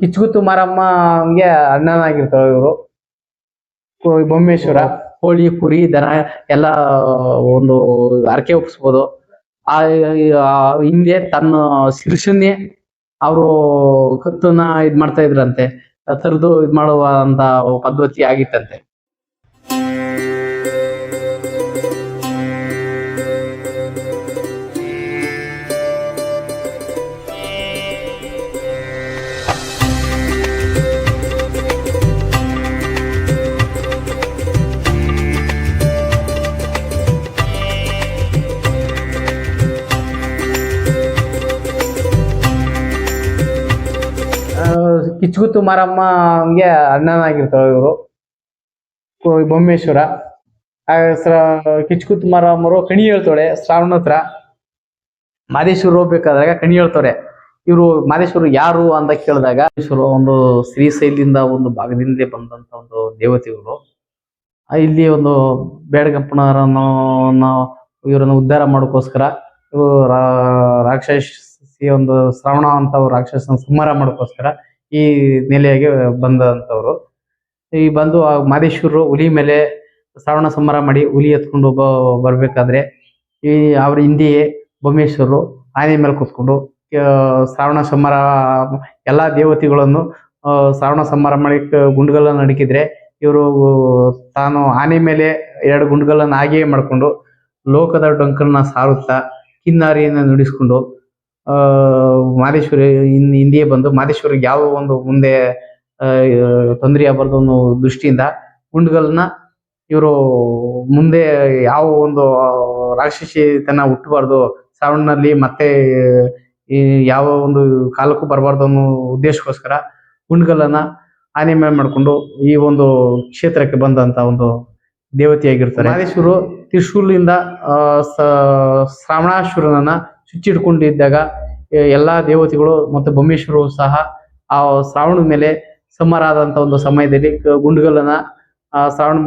ಕಿಚ್ಚುಗುತ್ತು ಮಾರಮ್ಮಗೆ ಅಣ್ಣನಾಗಿರ್ತಾವ ಇವರು. ಬೊಮ್ಮೇಶ್ವರ. ಕೋಳಿ, ಕುರಿ, ದನ ಎಲ್ಲ ಒಂದು ಹರಕೆ ಒಪ್ಪಿಸ್ಬೋದು ಆ ಹಿಂದೆ ತನ್ನ ಶಿರ್ಷನ್ನೇ ಅವರು ಕತ್ತನ್ನ ಇದ್ ಮಾಡ್ತಾ ಇದ್ರಂತೆ. ಥರದ್ದು ಇದ್ ಮಾಡುವಂತ ಪದ್ಧತಿ ಆಗಿತ್ತಂತೆ. ಕಿಚ್ಚುಗುತ್ತು ಮಾರಮ್ಮಗೆ ಅಣ್ಣನಾಗಿರ್ತಾವ ಇವರು. ಬೊಮ್ಮೇಶ್ವರ. ಕಿಚ್ಕುತ್ ಮಾರಮ್ಮರು ಕಣಿ ಹೇಳ್ತಾಳೆ ಶ್ರಾವಣ ಹತ್ರ. ಮಾದೇಶ್ವರ ಹೋಗ್ಬೇಕಾದಾಗ ಕಣಿ ಹೇಳ್ತಾರೆ ಇವರು ಮಾದೇಶ್ವರು ಯಾರು ಅಂತ ಕೇಳಿದಾಗ ಒಂದು ಶ್ರೀಶೈಲಿಂದ ಒಂದು ಭಾಗದಿಂದ ಬಂದಂತ ಒಂದು ದೇವತೆಗಳು. ಇವರು ಇಲ್ಲಿ ಒಂದು ಬೇಡಗಪ್ಪನವರನ್ನು ಇವರನ್ನು ಉದ್ಧಾರ ಮಾಡೋಕ್ಕೋಸ್ಕರ ಇವರು ರಾಕ್ಷಸಿ ಒಂದು ಶ್ರವಣ ಅಂತ ರಾಕ್ಷಸನ ಸಂಹಾರ ಮಾಡೋಕ್ಕೋಸ್ಕರ ಈ ನೆಲೆಯಗೆ ಬಂದಂತವರು ಈ ಬಂದು ಆ ಮಾದೇಶ್ವರರು ಹುಲಿ ಮೇಲೆ ಶ್ರಾವಣ ಸಂಹಾರ ಮಾಡಿ ಹುಲಿ ಎತ್ಕೊಂಡು ಬ ಬರ್ಬೇಕಾದ್ರೆ ಈ ಅವ್ರ ಹಿಂದೆಯೇ ಬೊಮ್ಮೇಶ್ವರರು ಆನೆ ಮೇಲೆ ಕೂತ್ಕೊಂಡು ಶ್ರಾವಣ ಸಂಹಾರ, ಎಲ್ಲಾ ದೇವತೆಗಳನ್ನು ಶ್ರಾವಣ ಸಂಹಾರ ಮಾಡಿ ಗುಂಡುಗಳನ್ನು ನಡಕಿದ್ರೆ ಇವರು ತಾನು ಆನೆ ಮೇಲೆ ಎರಡು ಗುಂಡುಗಳನ್ನು ಹಾಗೆಯೇ ಮಾಡ್ಕೊಂಡು ಲೋಕದ ಡೊಂಕನ್ನ ಸಾರುತ್ತಾ ಕಿನ್ನಾರಿಯನ್ನು ನುಡಿಸ್ಕೊಂಡು ಮಾದೇಶ್ವರಿ, ಇನ್, ಹಿಂದೆಯೇ ಬಂದು ಮಾದೇಶ್ವರಿಗೆ ಯಾವ ಒಂದು ಮುಂದೆ ತೊಂದರೆ ಆಗಬಾರ್ದು ಅನ್ನೋ ದೃಷ್ಟಿಯಿಂದ ಗುಂಡುಗಳನ್ನ ಇವರು ಮುಂದೆ ಯಾವ ಒಂದು ರಾಕ್ಷಸಿತನ ಹುಟ್ಟಬಾರ್ದು ಶ್ರಾವಣನಲ್ಲಿ ಮತ್ತೆ, ಈ, ಯಾವ ಒಂದು ಕಾಲಕ್ಕೂ ಬರಬಾರ್ದು ಅನ್ನೋ ಉದ್ದೇಶಕ್ಕೋಸ್ಕರ ಗುಂಡುಗಳನ್ನ ಆನೆ ಮೇಲೆ ಮಾಡ್ಕೊಂಡು ಈ ಒಂದು ಕ್ಷೇತ್ರಕ್ಕೆ ಬಂದಂತ ಒಂದು ದೇವತೆಯಾಗಿರ್ತಾರೆ. ಮಾದೇಶ್ವರು ತ್ರಿಶೂಲಿಂದ ಶ್ರಾವಣಾಸುರನನ್ನ ಚುಚ್ಚಿಡ್ಕೊಂಡಿದ್ದಾಗ ಎಲ್ಲಾ ದೇವತೆಗಳು ಮತ್ತು ಬೊಮ್ಮೇಶ್ವರರು ಸಹ ಆ ಶ್ರಾವಣದ ಮೇಲೆ ಸಮರಾದಂತ ಒಂದು ಸಮಯದಲ್ಲಿ ಗುಂಡುಗಳನ್ನ, ಆ, ಶ್ರಾವಣ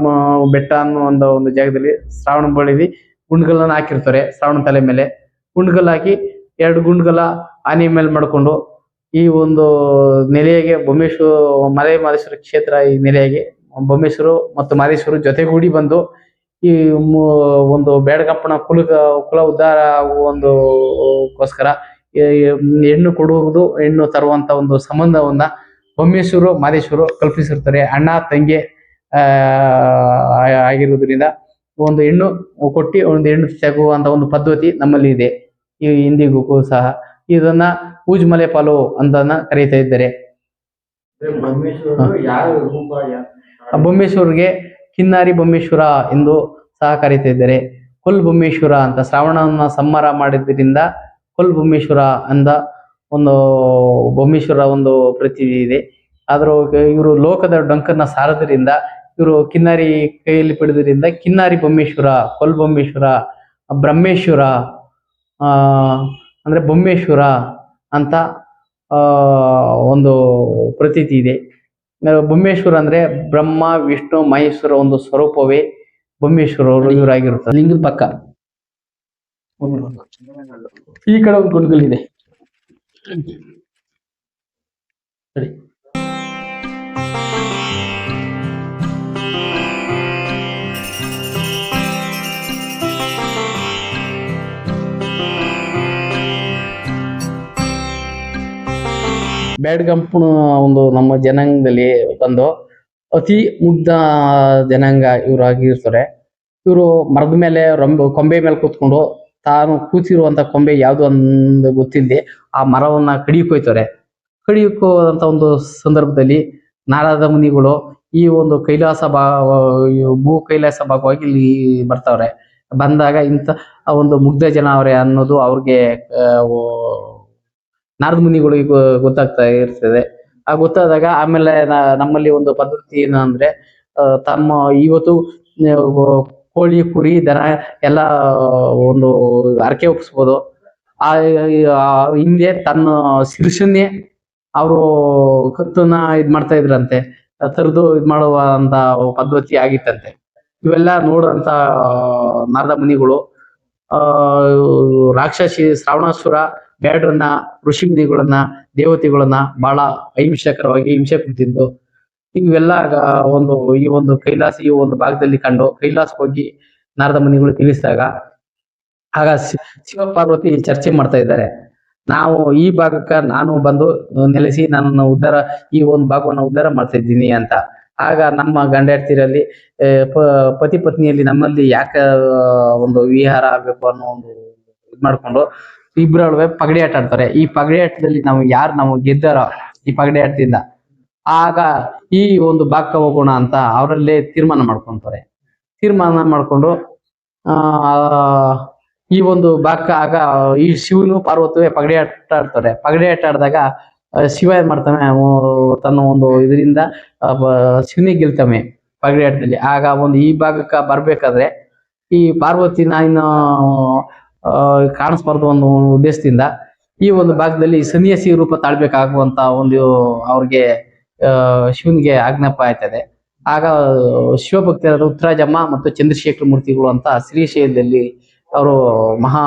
ಬೆಟ್ಟ ಅನ್ನೋ ಒಂದು ಒಂದು ಜಾಗದಲ್ಲಿ ಶ್ರಾವಣ ಬಳಿದಿ ಗುಂಡುಗಳನ್ನ ಹಾಕಿರ್ತಾರೆ ಶ್ರಾವಣ ತಲೆ ಮೇಲೆ. ಗುಂಡುಗಲ್ ಹಾಕಿ ಎರಡು ಗುಂಡುಗಲ ಆನೆ ಮೇಲೆ ಮಾಡ್ಕೊಂಡು ಈ ಒಂದು ನೆಲೆಯಾಗೆ ಬೊಮ್ಮೇಶ್ವರ ಮಲೆ ಮಹದೇಶ್ವರ ಕ್ಷೇತ್ರ ಈ ನೆಲೆಯಾಗಿ ಬೊಮ್ಮೇಶ್ವರು ಮತ್ತು ಮಹದೇಶ್ವರು ಜೊತೆಗೂಡಿ ಬಂದು ಈ ಮು- ಒಂದು ಬೇಡಗಪ್ಪನ ಕುಲ ಕುಲ ಉದ್ಧಾರ ಆಗುವ ಒಂದು ಗೋಸ್ಕರ ಹೆಣ್ಣು ಕೊಡುವುದು ಹೆಣ್ಣು ತರುವಂತ ಒಂದು ಸಂಬಂಧವನ್ನ ಬೊಮ್ಮೇಶ್ವರು ಮಾದೇಶ್ವರು ಕಲ್ಪಿಸಿರ್ತಾರೆ. ಅಣ್ಣ ತಂಗಿ ಆಗಿರುವುದರಿಂದ ಒಂದು ಹೆಣ್ಣು ಕೊಟ್ಟಿ ಒಂದು ಹೆಣ್ಣು ತೆಗುವಂತ ಒಂದು ಪದ್ಧತಿ ನಮ್ಮಲ್ಲಿ ಇದೆ. ಈ ಹಿಂದಿಗೂ ಸಹ. ಇದನ್ನ ಪೂಜ್ಮಲೆ ಪಾಲು ಅಂತನ ಕರೀತಾ ಇದ್ದಾರೆ. ಬೊಮ್ಮೇಶ್ವರ್ಗೆ ಕಿನ್ನಾರಿ ಬೊಮ್ಮೇಶ್ವರ ಎಂದು ಸಹ ಕರೀತಿದ್ದಾರೆ. ಕೊಲ್ ಬೊಮ್ಮೇಶ್ವರ ಅಂತ ಶ್ರಾವಣವನ್ನ ಸಂಹಾರ ಮಾಡಿದ್ರಿಂದ ಕುಲ್ ಬೊಮ್ಮೇಶ್ವರ ಅಂದ ಒಂದು ಬೊಮ್ಮೇಶ್ವರ ಒಂದು ಪ್ರತಿ ಇದೆ. ಆದರೂ ಇವರು ಲೋಕದ ಡೊಂಕನ್ನ ಸಾರದ್ರಿಂದ, ಇವರು ಕಿನ್ನಾರಿ ಕೈಯಲ್ಲಿ ಪಡೆದ್ರಿಂದ ಕಿನ್ನಾರಿ ಬೊಮ್ಮೇಶ್ವರ, ಕೊಲ್ ಬೊಮ್ಮೇಶ್ವರ, ಬ್ರಹ್ಮೇಶ್ವರ, ಆ, ಅಂದ್ರೆ ಬೊಮ್ಮೇಶ್ವರ ಅಂತ ಒಂದು ಪ್ರತೀತಿ ಇದೆ. ಬೊಮ್ಮೇಶ್ವರ ಅಂದ್ರೆ ಬ್ರಹ್ಮ, ವಿಷ್ಣು, ಮಹೇಶ್ವರ ಒಂದು ಸ್ವರೂಪವೇ ಬೊಮ್ಮೇಶ್ವರರು ಇವರಾಗಿರುತ್ತಾರೆ ಲಿಂಗದ ಪಕ್ಕ. ಈ ಕಡೆ ಒಂದು ಗುಂಡುಗಳಿದೆ ಬ್ಯಾಡ್ಗಂಪನ ಒಂದು ನಮ್ಮ ಜನಾಂಗದಲ್ಲಿ ಬಂದು ಅತಿ ಮುಗ್ಧ ಜನಾಂಗ ಇವ್ರು ಆಗಿರ್ತಾರೆ. ಇವರು ಮರದ ಮೇಲೆ ರೊಂಬ, ಕೊಂಬೆ ಮೇಲೆ ಕೂತ್ಕೊಂಡು ತಾನು ಕೂತಿರುವಂತ ಕೊಂಬೆ ಯಾವ್ದು ಒಂದು ಗೊತ್ತಿಲ್ಲದೆ ಆ ಮರವನ್ನ ಕಡಿಯಕೋಯ್ತಾರೆ ಕಡಿಯಕೋದಂತ ಕಡಿಯಕ್ ಒಂದು ಸಂದರ್ಭದಲ್ಲಿ ನಾರದ ಮುನಿಗಳು ಈ ಒಂದು ಕೈಲಾಸ ಭಾ ಭೂ ಕೈಲಾಸ ಭಾಗವಾಗಿ ಇಲ್ಲಿ ಬರ್ತಾವ್ರೆ. ಬಂದಾಗ ಇಂಥ ಒಂದು ಮುಗ್ಧ ಜನ ಅವ್ರೆ ಅನ್ನೋದು ಅವ್ರಿಗೆ ನಾರದ ಮುನಿಗಳಿಗೆ ಗೊತ್ತಾಗ್ತಾ ಇರ್ತದೆ. ಆ ಗೊತ್ತಾದಾಗ ಆಮೇಲೆ ನಮ್ಮಲ್ಲಿ ಒಂದು ಪದ್ಧತಿ ಏನಂದ್ರೆ ತಮ್ಮ ಇವತ್ತು ಕೋಳಿ, ಕುರಿ, ದನ ಎಲ್ಲ ಒಂದು ಹರಕೆ ಒಪ್ಪಿಸ್ಬೋದು. ಆ ಹಿಂದೆ ತನ್ನ ಶಿರ್ಷನ್ನೇ ಅವರು ಕತ್ತನ್ನ ಇದ್ ಮಾಡ್ತಾ ಇದ್ರಂತೆ. ತರದು ಇದು ಮಾಡುವಂತ ಪದ್ಧತಿ ಆಗಿತ್ತಂತೆ. ಇವೆಲ್ಲ ನೋಡಂತ ನಾರದ ಮುನಿಗಳು, ಆ, ರಾಕ್ಷಸಿ, ಶ್ರಾವಣಾಸುರ ಬೇಡರನ್ನ ಋಷಿಮುನಿಗಳನ್ನ, ದೇವತೆಗಳನ್ನ ಬಹಳ ಅಹಿಂಸಕರವಾಗಿ ಹಿಂಸೆ ಕೊಡ್ತಿದ್ದು ಇವೆಲ್ಲ ಒಂದು ಈ ಒಂದು ಕೈಲಾಸ, ಈ ಒಂದು ಭಾಗದಲ್ಲಿ ಕಂಡು ಕೈಲಾಸ ಹೋಗಿ ನಾರದ ಮುನಿಗಳು ತಿಳಿಸಿದಾಗ ಆಗ ಶಿವಪಾರ್ವತಿ ಶಿವ ಪಾರ್ವತಿ ಚರ್ಚೆ ಮಾಡ್ತಾ ಇದ್ದಾರೆ. ನಾವು ಈ ಭಾಗಕ್ಕ ನಾನು ಬಂದು ನೆಲೆಸಿ ನನ್ನ ಉದ್ಧಾರ, ಈ ಒಂದು ಭಾಗವನ್ನು ಉದ್ಧಾರ ಮಾಡ್ತಾ ಇದ್ದೀನಿ ಅಂತ. ಆಗ ನಮ್ಮ ಗಂಡ ಹೆಡ್ತಿರಲ್ಲಿ ಪತಿ ಪತ್ನಿಯಲ್ಲಿ ನಮ್ಮಲ್ಲಿ ಯಾಕೆ ಒಂದು ವಿಹಾರ ಆಗ್ಬೇಕು ಅನ್ನೋ ಒಂದು ಇದ್ ಮಾಡ್ಕೊಂಡು ಇಬ್ಬರೊಳಗೆ ಪಗಡಿ ಆಟ ಆಡ್ತಾರೆ. ಈ ಪಗಡಿ ಆಟದಲ್ಲಿ ನಾವು ಯಾರು ನಾವು ಗೆದ್ದಾರೋ ಈ ಪಗಡಿ ಆಟದಿಂದ, ಆಗ ಈ ಒಂದು ಭಾಗಕ್ಕೆ ಹೋಗೋಣ ಅಂತ ಅವರಲ್ಲೇ ತೀರ್ಮಾನ ಮಾಡ್ಕೊಂತಾರೆ. ತೀರ್ಮಾನ ಮಾಡ್ಕೊಂಡು, ಆ, ಈ ಒಂದು ಭಾಗ ಆಗ ಈ ಶಿವನು ಪಾರ್ವತಿಯೇ ಪಗಡಿ ಆಟ ಆಡ್ತಾರೆ. ಪಗಡಿ ಆಟ ಆಡಿದಾಗ ಶಿವ ಏನ್ ಮಾಡ್ತಾನೆ ತನ್ನ ಒಂದು ಇದರಿಂದ ಶಿವನಿಗೆ ಗೆಲ್ತಾನೆ ಪಗಡಿ ಆಟದಲ್ಲಿ. ಆಗ ಒಂದು ಈ ಭಾಗಕ್ಕ ಬರ್ಬೇಕಾದ್ರೆ, ಈ ಪಾರ್ವತಿನ ಇನ್ನು ಕಾಣಿಸ್ಬಾರ್ದು ಒಂದು ಉದ್ದೇಶದಿಂದ ಈ ಒಂದು ಭಾಗದಲ್ಲಿ ಸನ್ಯಾಸಿ ರೂಪ ತಾಳ್ಬೇಕಾಗುವಂತ ಒಂದು ಅವ್ರಿಗೆ ಶಿವನಿಗೆ ಆಜ್ಞಾಪ ಆಯ್ತದೆ. ಆಗ ಶಿವಭಕ್ತರಾದ ಉತ್ತರಾಜಮ್ಮ ಮತ್ತು ಚಂದ್ರಶೇಖರ ಮೂರ್ತಿಗಳು ಅಂತ ಶ್ರೀಶೈಲದಲ್ಲಿ ಅವರು ಮಹಾ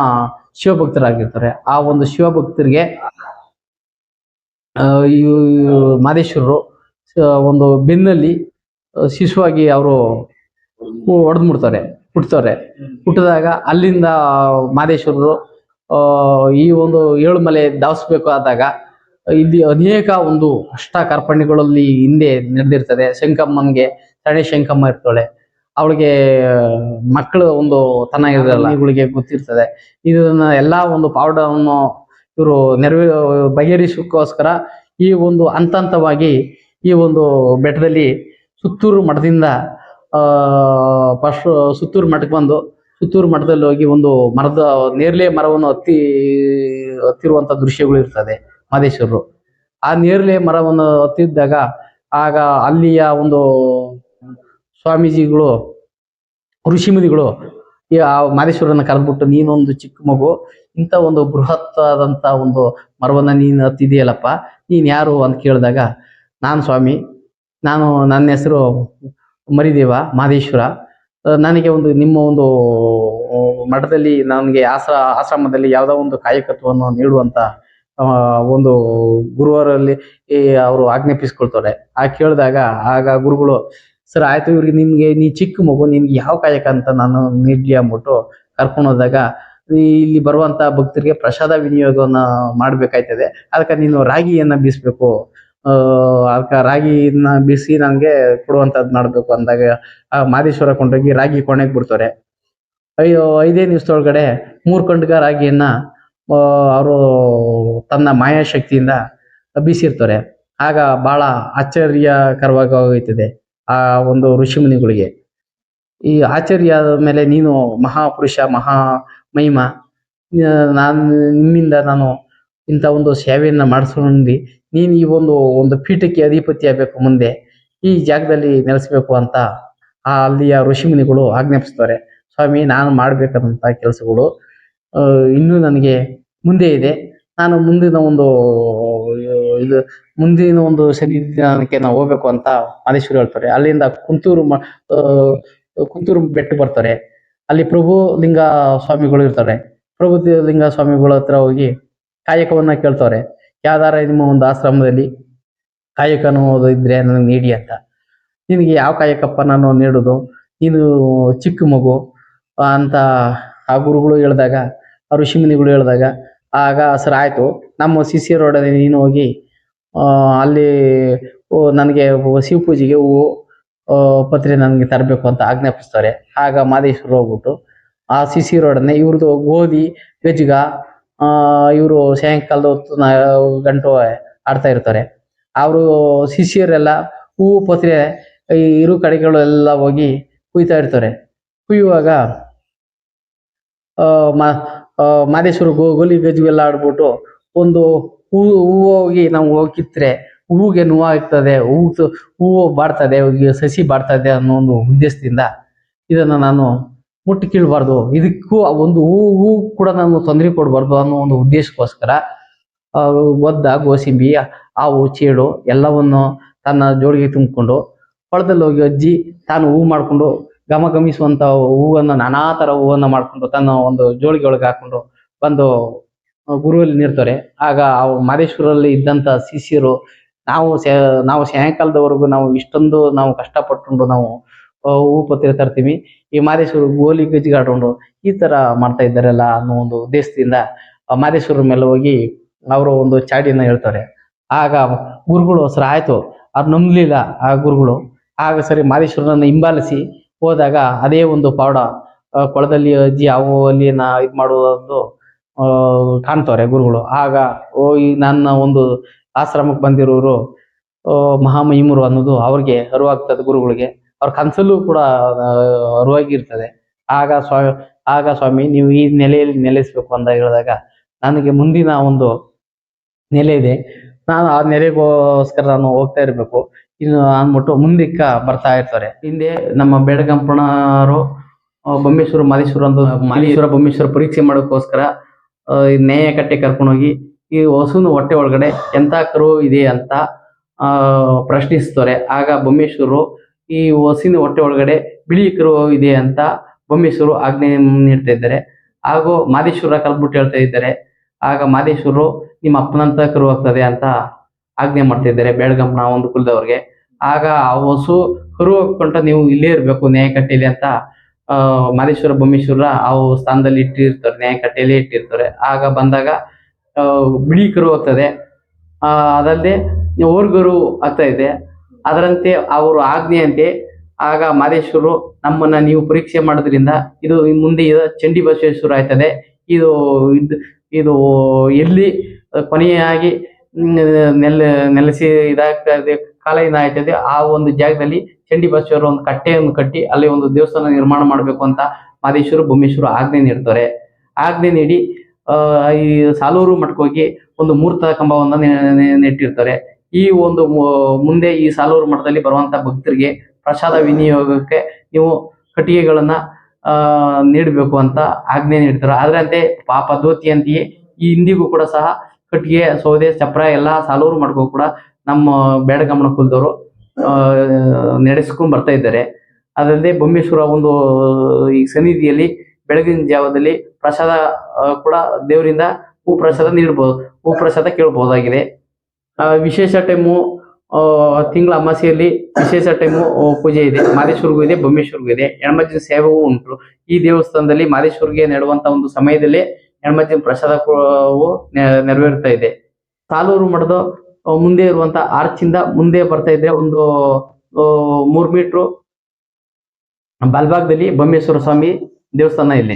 ಶಿವಭಕ್ತರಾಗಿರ್ತಾರೆ. ಆ ಒಂದು ಶಿವಭಕ್ತರಿಗೆ ಈ ಮಾದೇಶ್ವರರು ಒಂದು ಬೆನ್ನಲ್ಲಿ ಶಿಶುವಾಗಿ ಅವರು ಹೊಡೆದು ಹುಟ್ತಾರೆ ಹುಟ್ಟಿದಾಗ ಅಲ್ಲಿಂದ ಮಾದೇಶ್ವರರು ಈ ಒಂದು ಏಳುಮಲೆ ದಾವಿಸ್ಬೇಕು ಆದಾಗ ಇಲ್ಲಿ ಅನೇಕ ಒಂದು ಅಷ್ಟ ಕಾರ್ಪಣ್ಯಗಳಲ್ಲಿ ಹಿಂದೆ ನಡೆದಿರ್ತದೆ. ಶಂಕಮ್ಮನ್ಗೆ ತಣೆ ಶಂಕಮ್ಮ ಇರ್ತಾಳೆ. ಅವಳಿಗೆ, ಮಕ್ಕಳು ಒಂದು ತನ ಇರಲ್ಲ ಇವಳಿಗೆ ಗೊತ್ತಿರ್ತದೆ. ಇದನ್ನ ಎಲ್ಲಾ ಒಂದು ಪಾವಡವನ್ನು ಇವರು ನೆರವೇ ಬಗೆಹರಿಸೋಕ್ಕೋಸ್ಕರ ಈ ಒಂದು ಹಂತ ಹಂತವಾಗಿ ಈ ಒಂದು ಬೆಟ್ಟದಲ್ಲಿ ಸುತ್ತೂರು ಮಠದಿಂದ ಫಸ್ಟ್ ಸುತ್ತೂರು ಮಠಕ್ಕೆ ಬಂದು, ಸುತ್ತೂರು ಮಠದಲ್ಲಿ ಹೋಗಿ ಒಂದು ಮರದ, ನೇರಳೆ ಮರವನ್ನು ಹತ್ತಿ, ಹತ್ತಿರುವಂತ ದೃಶ್ಯಗಳು ಇರ್ತದೆ ಮಾದೇಶ್ವರರು ಆ ನೇರಳೆ ಮರವನ್ನು ಹತ್ತಿದ್ದಾಗ ಆಗ ಅಲ್ಲಿಯ ಒಂದು ಸ್ವಾಮೀಜಿಗಳು, ಋಷಿಮುನಿಗಳು, ಈ ಆ ಮಾದೇಶ್ವರನ ಕರೆದ್ಬಿಟ್ಟು, ನೀನೊಂದು ಚಿಕ್ಕ ಮಗು, ಇಂಥ ಒಂದು ಬೃಹತ್ ಆದಂತ ಒಂದು ಮರವನ್ನ ನೀನು ಹತ್ತಿದೆಯಲ್ಲಪ್ಪ ನೀನ್ ಯಾರು? ಅಂತ ಕೇಳಿದಾಗ, ನಾನು ಸ್ವಾಮಿ, ನಾನು ನನ್ನ ಹೆಸರು ಮರಿದೇವ ಮಾದೇಶ್ವರ. ಆ, ನನಗೆ ಒಂದು ನಿಮ್ಮ ಒಂದು ಮಠದಲ್ಲಿ ನನಗೆ ಆಶ್ರ ಆಶ್ರಮದಲ್ಲಿ ಯಾವುದೋ ಒಂದು ಕಾಯಕತ್ವವನ್ನು ನೀಡುವಂತ ಒಂದು ಗುರುವರಲ್ಲಿ ಅವರು ಆಜ್ಞಾಪಿಸ್ಕೊಳ್ತಾರೆ. ಆ ಕೇಳಿದಾಗ ಆಗ ಗುರುಗಳು ಸರ್ ಆಯ್ತು ಇವ್ರಿಗೆ ನಿಮ್ಗೆ ನೀ ಚಿಕ್ಕ ಮಗು ನಿನ್ಗೆ ಯಾವ ಕಾಯಕ ಅಂತ ನಾನು ನೀಡ್ಲಿ ಅಂದ್ಬಿಟ್ಟು ಕರ್ಕೊಂಡು ಹೋದಾಗ ಇಲ್ಲಿ ಬರುವಂತ ಭಕ್ತರಿಗೆ ಪ್ರಸಾದ ವಿನಿಯೋಗವನ್ನ ಮಾಡ್ಬೇಕಾಯ್ತದೆ. ಅದಕ್ಕೆ ನೀನು ರಾಗಿಯನ್ನ ಬೀಸ್ಬೇಕು. ಆ ರಾಗಿ ಇದನ್ನ ಬಿಸಿ ನನಗೆ ಕೊಡುವಂತದ್ ಮಾಡಬೇಕು ಅಂದಾಗ, ಆ ಮಾದೇಶ್ವರ ಕೊಂಡೋಗಿ ರಾಗಿ ಕೊನೆಗೆ ಬಿಡ್ತಾರೆ. ಅಯ್ಯೋ, ಐದೇ ದಿವಸದೊಳಗಡೆ ಮೂರ್ ಕಂಡ್ಗ ರಾಗಿಯನ್ನ ಅವರು ತನ್ನ ಮಾಯಾಶಕ್ತಿಯಿಂದ ಬೀಸಿರ್ತಾರೆ. ಆಗ ಬಹಳ ಆಶ್ಚರ್ಯಕರವಾಗಿ ಹೋಗ್ತದೆ ಆ ಒಂದು ಋಷಿಮುನಿಗಳಿಗೆ ಈ ಆಶ್ಚರ್ಯ ಮೇಲೆ ನೀನು ಮಹಾಪುರುಷ, ಮಹಾ ಮಹಿಮ ನಾನು ನಿಮ್ಮಿಂದ ನಾನು ಇಂಥ ಒಂದು ಸೇವೆಯನ್ನ ಮಾಡಿಸ್ಕೊಂಡು ನೀನು ಈ ಒಂದು ಒಂದು ಪೀಠಕ್ಕೆ ಅಧಿಪತಿ ಆಗ್ಬೇಕು ಮುಂದೆ, ಈ ಜಾಗದಲ್ಲಿ ನೆಲೆಸ್ಬೇಕು ಅಂತ ಆ ಅಲ್ಲಿಯ ಋಷಿಮುನಿಗಳು ಆಜ್ಞಾಪಿಸ್ತಾರೆ. ಸ್ವಾಮಿ, ನಾನು ಮಾಡ್ಬೇಕಾದಂತ ಕೆಲಸಗಳು ಇನ್ನೂ ನನಗೆ ಮುಂದೆ ಇದೆ. ನಾನು ಮುಂದಿನ ಒಂದು, ಇದು, ಮುಂದಿನ ಒಂದು ಸನ್ನಿಧಾನಕ್ಕೆ ನಾವು ಹೋಗ್ಬೇಕು ಅಂತ ಮಾದೇಶ್ವರಿ ಹೇಳ್ತಾರೆ. ಅಲ್ಲಿಂದ ಕುಂತೂರು ಕುಂತೂರು ಬೆಟ್ಟ ಬರ್ತಾರೆ. ಅಲ್ಲಿ ಪ್ರಭು ಲಿಂಗ ಸ್ವಾಮಿಗಳು ಇರ್ತಾರೆ. ಪ್ರಭು ಲಿಂಗ ಸ್ವಾಮಿಗಳ ಹತ್ರ ಹೋಗಿ ಕಾಯಕವನ್ನ ಕೇಳ್ತವ್ರೆ. ಯಾವ್ದಾರ ನಿಮ್ಮ ಒಂದು ಆಶ್ರಮದಲ್ಲಿ ಕಾಯಕ ಅನ್ನೋದು ಇದ್ರೆ ನನಗೆ ನೀಡಿ ಅಂತ. ನಿನಗೆ ಯಾವ ಕಾಯಕಪ್ಪ ನಾನು ನೀಡುದು? ನೀನು ಚಿಕ್ಕ ಮಗು ಅಂತ ಆ ಗುರುಗಳು ಹೇಳಿದಾಗ, ಆ ಋಷಿಮುನಿಗಳು ಹೇಳಿದಾಗ, ಆಗ ಸರ್ ಆಯ್ತು, ನಮ್ಮ ಶಿಷ್ಯರೊಡನೆ ನೀನು ಹೋಗಿ ಅಲ್ಲಿ ನನಗೆ ಶಿವ ಪೂಜೆಗೆ ಹೂವು ಪತ್ರೆ ನನಗೆ ತರಬೇಕು ಅಂತ ಆಜ್ಞಾಪಿಸ್ತಾರೆ. ಆಗ ಮಾದೇಶ್ವರ ಹೋಗ್ಬಿಟ್ಟು, ಆ ಶಿಷ್ಯರೊಡನೆ ಇವ್ರದ್ದು ಗೋಧಿ ಗಜ್ಗ ಇವರು ಸಾಯಂಕಾಲದ ಹೊತ್ತು ಗಂಟು ಆಡ್ತಾ ಇರ್ತಾರೆ. ಅವರು ಶಿಷ್ಯರೆಲ್ಲ ಹೂವು ಪತ್ರೆ ಇರು ಕಡೆಗಳು ಎಲ್ಲ ಹೋಗಿ ಕುಯ್ತಾ ಇರ್ತಾರೆ. ಕುಯ್ಯುವಾಗ ಮಾದೇಶ್ವರ ಗೋಲಿ ಗಜ್ಜು ಎಲ್ಲ ಆಡ್ಬಿಟ್ಟು ಒಂದು ಹೂವು ಹೂವು ಹೋಗಿ ನಾವು ಹೋಗಿ ಕಿತ್ತರೆ ಹೂವಿಗೆ ನೋವಾಗ್ತದೆ ಹೂವು ಹೂವು ಬಾಡ್ತದೆ ಸಸಿ ಬಾಡ್ತದೆ ಅನ್ನೋ ಒಂದು ಉದ್ದೇಶದಿಂದ ಇದನ್ನ ನಾನು ಮುಟ್ಟಿ ಕೀಳಬಾರ್ದು. ಇದಕ್ಕೂ ಒಂದು ಹೂವು ಕೂಡ ನಾನು ತೊಂದರೆ ಕೊಡಬಾರ್ದು ಅನ್ನೋ ಒಂದು ಉದ್ದೇಶಕ್ಕೋಸ್ಕರ ಒದ್ದ, ಗೋಸಿಂಬಿ, ಹಾವು ಚೇಳು ಎಲ್ಲವನ್ನು ತನ್ನ ಜೋಡಿಗೆ ತುಂಬಿಕೊಂಡು ಹೊಳದಲ್ಲಿ ಹೋಗಿ ಅಜ್ಜಿ ತಾನು ಹೂವು ಮಾಡ್ಕೊಂಡು ಘಮ ಗಮಿಸುವಂತ ಹೂವನ್ನು, ನಾನಾ ತರ ಹೂವನ್ನು ಮಾಡ್ಕೊಂಡು ತನ್ನ ಒಂದು ಜೋಳಿಗೆ ಒಳಗೆ ಹಾಕೊಂಡು ಬಂದು ಗುರುವಲ್ಲಿ ನಿರ್ತಾರೆ ಆಗ ಆ ಮಾದೇಶ್ವರಲ್ಲಿ ಇದ್ದಂತ ಶಿಷ್ಯರು, ನಾವು ನಾವು ಸಾಯಂಕಾಲದವರೆಗೂ ನಾವು ಇಷ್ಟೊಂದು ನಾವು ಕಷ್ಟಪಟ್ಟು ನಾವು ಹೂ ಪತ್ರೆ ತರ್ತೀವಿ. ಈ ಮಾದೇಶ್ವರ ಗೋಲಿ ಗಜ್ಜಿಗಾಡ್ಕೊಂಡು ಈ ತರ ಮಾಡ್ತಾ ಇದ್ದಾರಲ್ಲ ಅನ್ನೋ ಒಂದು ಉದ್ದೇಶದಿಂದ ಮಾದೇಶ್ವರ ಮೇಲೆ ಹೋಗಿ ಅವರು ಒಂದು ಚಾಡಿಯನ್ನ ಹೇಳ್ತಾರೆ. ಆಗ ಗುರುಗಳು ಸರ್ ಆಯ್ತು, ಅವ್ರು ನಂಬಲಿಲ್ಲ ಆ ಗುರುಗಳು. ಆಗ ಸರಿ ಮಾದೇಶ್ವರನ ಹಿಂಬಾಲಿಸಿ ಹೋದಾಗ ಅದೇ ಒಂದು ಪೌಡ ಕೊಳದಲ್ಲಿ ಅಜ್ಜಿ ಅವು ಅಲ್ಲಿ ಇದು ಮಾಡುವುದು ಕಾಣ್ತವ್ರೆ ಗುರುಗಳು. ಆಗ ಓ ಈ ನನ್ನ ಒಂದು ಆಶ್ರಮಕ್ಕೆ ಬಂದಿರೋರು ಮಹಾಮಹಿಮರು ಅನ್ನೋದು ಅವ್ರಿಗೆ ಅರಿವಾಗ್ತದೆ ಗುರುಗಳಿಗೆ. ಅವ್ರ ಕನಸಲ್ಲೂ ಕೂಡ ಅರಿವಾಗಿರ್ತದೆ. ಆಗ ಸ್ವಾ, ಆಗ ಸ್ವಾಮಿ, ನೀವು ಈ ನೆಲೆಯಲ್ಲಿ ನೆಲೆಸ್ಬೇಕು ಅಂತ ಹೇಳಿದಾಗ ನನಗೆ ಮುಂದಿನ ಒಂದು ನೆಲೆ ಇದೆ. ನಾನು ಆ ನೆಲೆಗೋಸ್ಕರ ನಾನು ಹೋಗ್ತಾ ಇರಬೇಕು. ಇನ್ನು ಅಂದ್ಬಿಟ್ಟು ಮುಂದಿಕ್ಕ ಬರ್ತಾ ಇರ್ತಾರೆ. ಹಿಂದೆ ನಮ್ಮ ಬೇಡಗಂಪಣರು ಬೊಮ್ಮೇಶ್ವರ ಮಾದೇಶ್ವರ ಅಂತ ಮಾದೇಶ್ವರ ಬೊಮ್ಮೇಶ್ವರ ಪರೀಕ್ಷೆ ಮಾಡೋಕ್ಕೋಸ್ಕರ ನೇಯ ಕಟ್ಟೆ ಕರ್ಕೊಂಡೋಗಿ ಈ ಹಸುನ ಹೊಟ್ಟೆ ಒಳಗಡೆ ಎಂತ ಕರು ಇದೆ ಅಂತ ಪ್ರಶ್ನಿಸ್ತಾರೆ. ಆಗ ಬೊಮ್ಮೇಶ್ವರರು ಈ ಹಸಿನ ಹೊಟ್ಟೆ ಒಳಗಡೆ ಬಿಳಿ ಕರು ಇದೆ ಅಂತ ಬೊಮ್ಮೇಶ್ವರು ಆಜ್ಞೆ ನೀಡ್ತಾ ಇದ್ದಾರೆ. ಹಾಗೂ ಮಾದೇಶ್ವರ ಕಲ್ಬಿಟ್ಟು ಹೇಳ್ತಾ ಇದ್ದಾರೆ. ಆಗ ಮಾದೇಶ್ವರರು ನಿಮ್ಮ ಅಪ್ಪನಂತ ಕರು ಆಗ್ತದೆ ಅಂತ ಆಜ್ಞೆ ಮಾಡ್ತಾ ಇದ್ದಾರೆ ಬೇಡಗಂಪನ ಒಂದು ಕುಲದವ್ರಿಗೆ. ಆಗ ಆ ಹಸು ಕರು ಹಾಕೊಂಡ ನೀವು ಇಲ್ಲೇ ಇರ್ಬೇಕು ನ್ಯಾಯಕಟ್ಟೆಯಲ್ಲಿ ಅಂತ, ಆ, ಮಾದೇಶ್ವರ, ಬೊಮ್ಮೇಶ್ವರ ಆ ಸ್ಥಾನದಲ್ಲಿ ಇಟ್ಟಿರ್ತಾರೆ, ನ್ಯಾಯಕಟ್ಟೆಯಲ್ಲಿ ಇಟ್ಟಿರ್ತಾರೆ. ಆಗ ಬಂದಾಗ ಬಿಳಿ ಕರು ಆಗ್ತದೆ ಆ, ಅದಲ್ಲದೆ ಓರ್ಗರು ಆಗ್ತಾ ಇದೆ. ಅದರಂತೆ ಅವರು ಆಜ್ಞೆಯಂತೆ ಆಗ ಮಾದೇಶ್ವರರು ನಮ್ಮನ್ನ ನೀವು ಪರೀಕ್ಷೆ ಮಾಡೋದ್ರಿಂದ ಇದು ಮುಂದೆ ಇದು ಚಂಡಿ ಬಸವೇಶ್ವರ ಆಯ್ತದೆ ಇದು ಇದು ಎಲ್ಲಿ ಕೊನೆಯಾಗಿ ನೆಲ, ನೆಲೆಸಿ ಇದಾಗ್ತದೆ, ಕಾಲ ಏನಾಯ್ತದೆ ಆ ಒಂದು ಜಾಗದಲ್ಲಿ ಚಂಡಿ ಬಸವೇಶ್ವರ ಒಂದು ಕಟ್ಟೆಯನ್ನು ಕಟ್ಟಿ ಅಲ್ಲಿ ಒಂದು ದೇವಸ್ಥಾನ ನಿರ್ಮಾಣ ಮಾಡಬೇಕು ಅಂತ ಮಾದೇಶ್ವರ, ಭೂಮೇಶ್ವರ ಆಜ್ಞೆ ನೀಡ್ತಾರೆ. ಆಜ್ಞೆ ನೀಡಿ ಈ ಸಾಲೂರು ಮಠಕ್ಕೆ ಹೋಗಿ ಒಂದು ಮೂರ್ತ ಕಂಬವನ್ನು ನೆಟ್ಟಿರ್ತಾರೆ. ಈ ಒಂದು ಮುಂದೆ ಈ ಸಾಲೂರು ಮಠದಲ್ಲಿ ಬರುವಂತ ಭಕ್ತರಿಗೆ ಪ್ರಸಾದ ವಿನಿಯೋಗಕ್ಕೆ ನೀವು ಕಟ್ಟಿಗೆಗಳನ್ನ, ಆ, ನೀಡಬೇಕು ಅಂತ ಆಜ್ಞೆ ನೀಡ್ತಾರೆ. ಅದರಂತೆ ಆ ಪದ್ಧತಿಯಂತೆಯೇ ಈ ಇಂದಿಗೂ ಕೂಡ ಸಹ ಕಟ್ಟಿಗೆ, ಸೌದೆ, ಚಪ್ರ ಎಲ್ಲ ಸಾಲೂರು ಮಠಕ್ಕೂ ಕೂಡ ನಮ್ಮ ಬೇಡಗಮನ ಕುಲದವರು, ಆ, ನಡೆಸ್ಕೊಂಡ್ ಬರ್ತಾ ಇದ್ದಾರೆ. ಅದಲ್ಲದೆ ಬೊಮ್ಮೇಶ್ವರ ಒಂದು, ಈ ಸನ್ನಿಧಿಯಲ್ಲಿ ಬೆಳಗಿನ ಜಾವದಲ್ಲಿ ಪ್ರಸಾದ ಕೂಡ ದೇವರಿಂದ ಹೂ ಪ್ರಸಾದ ನೀಡಬಹುದು ಹೂ ಪ್ರಸಾದ ಕೇಳಬಹುದಾಗಿದೆ ವಿಶೇಷ ಟೈಮು ತಿಂಗಳ ಅಮಾಸೆಯಲ್ಲಿ ವಿಶೇಷ ಟೈಮು ಪೂಜೆ ಇದೆ. ಮಾದೇಶ್ವರ್ಗೂ ಇದೆ, ಬೊಮ್ಮೇಶ್ವರ್ಗೂ ಇದೆ. ಹೆಣ್ಮಜ್ಜಿನ ಸೇವೆಗೂ ಉಂಟು. ಈ ದೇವಸ್ಥಾನದಲ್ಲಿ ಮಾದೇಶ್ವರ್ಗೆ ನೆಡುವಂತ ಒಂದು ಸಮಯದಲ್ಲಿ ಹೆಣ್ಮಜ್ಜಿನ ಪ್ರಸಾದ ಕೂಡ ನೆ- ನೆರವೇರ್ತಾ ಇದೆ. ತಾಲೂರು ಮಠದ ಮುಂದೆ ಇರುವಂತ ಆರ್ಚ್ ಇಂದ ಮುಂದೆ ಬರ್ತಾ ಇದ್ರೆ ಒಂದು ಮೂರ್ ಮೀಟ್ರು ಬಲ್ಭಾಗದಲ್ಲಿ ಬೊಮ್ಮೇಶ್ವರ ಸ್ವಾಮಿ ದೇವಸ್ಥಾನ ಇಲ್ಲಿ.